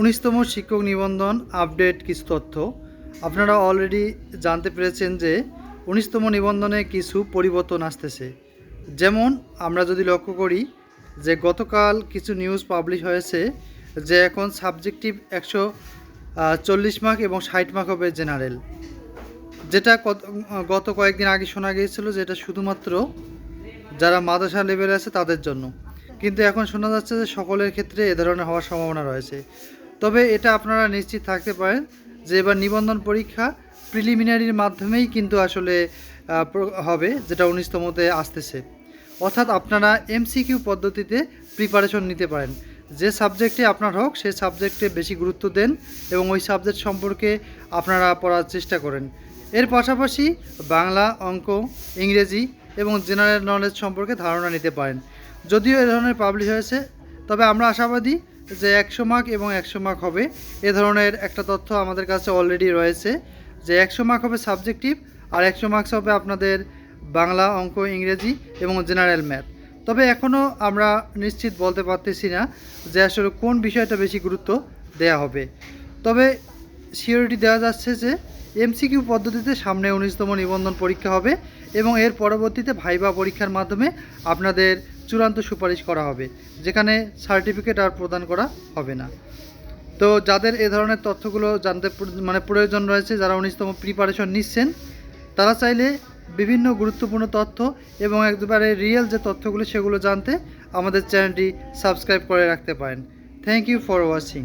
উনিশতম শিক্ষক নিবন্ধন আপডেট কিছু তথ্য। আপনারা অলরেডি জানতে পেরেছেন যে উনিশতম নিবন্ধনে কিছু পরিবর্তন আসতেছে। যেমন আমরা যদি লক্ষ্য করি যে গতকাল কিছু নিউজ পাবলিশ হয়েছে যে এখন সাবজেক্টিভ একশো চল্লিশ মার্ক এবং ষাট মার্ক হবে জেনারেল যেটা গত কয়েকদিন আগে শোনা গিয়েছিল যে এটা শুধুমাত্র যারা মাদ্রাসা লেভেলে আছে তাদের জন্য। কিন্তু এখন শোনা যাচ্ছে যে সকলের ক্ষেত্রে এ ধরনের হওয়ার সম্ভাবনা রয়েছে। তবে এটা আপনারা নিশ্চিত থাকতে পারেন যে এবার নিবন্ধন পরীক্ষা প্রিলিমিনারির মাধ্যমেই কিন্তু আসলে হবে, যেটা উনিশতমতে আসতেছে। অর্থাৎ আপনারা এমসিকিউ পদ্ধতিতে প্রিপারেশন নিতে পারেন। যে সাবজেক্টে আপনার হোক সেই সাবজেক্টে বেশি গুরুত্ব দেন এবং ওই সাবজেক্ট সম্পর্কে আপনারা পড়ার চেষ্টা করেন। এর পাশাপাশি বাংলা, অঙ্ক, ইংরেজি এবং জেনারেল নলেজ সম্পর্কে ধারণা নিতে পারেন। যদিও এ ধরনের পাবলিশ হয়েছে, তবে আমরা আশাবাদী যে একশো মার্ক এবং একশো মার্ক হবে। এ ধরনের একটা তথ্য আমাদের কাছে অলরেডি রয়েছে যে একশো মার্ক হবে সাবজেক্টিভ আর একশো মার্কস হবে আপনাদের বাংলা, অঙ্ক, ইংরেজি এবং জেনারেল ম্যাথ। তবে এখনও আমরা নিশ্চিত বলতে পারতেছি না যে আসলে কোন বিষয়টা বেশি গুরুত্ব দেয়া হবে। তবে সিওরিটি দেওয়া যাচ্ছে যে এমসিকিউ পদ্ধতিতে সামনে উনিশতম নিবন্ধন পরীক্ষা হবে এবং এর পরবর্তীতে ভাইবা পরীক্ষার মাধ্যমে আপনাদের চূড়ান্ত সুপারিশ করা হবে, যেখানে সার্টিফিকেট আর প্রদান করা হবে না। তো যাদের এ ধরনের তথ্যগুলো জানতে মানে প্রয়োজন রয়েছে, যারা উনিশতম প্রিপারেশন নিচ্ছেন, তারা চাইলে বিভিন্ন গুরুত্বপূর্ণ তথ্য এবং একবারে রিয়েল যে তথ্যগুলো, সেগুলো জানতে আমাদের চ্যানেলটি সাবস্ক্রাইব করে রাখতে পারেন। Thank you for watching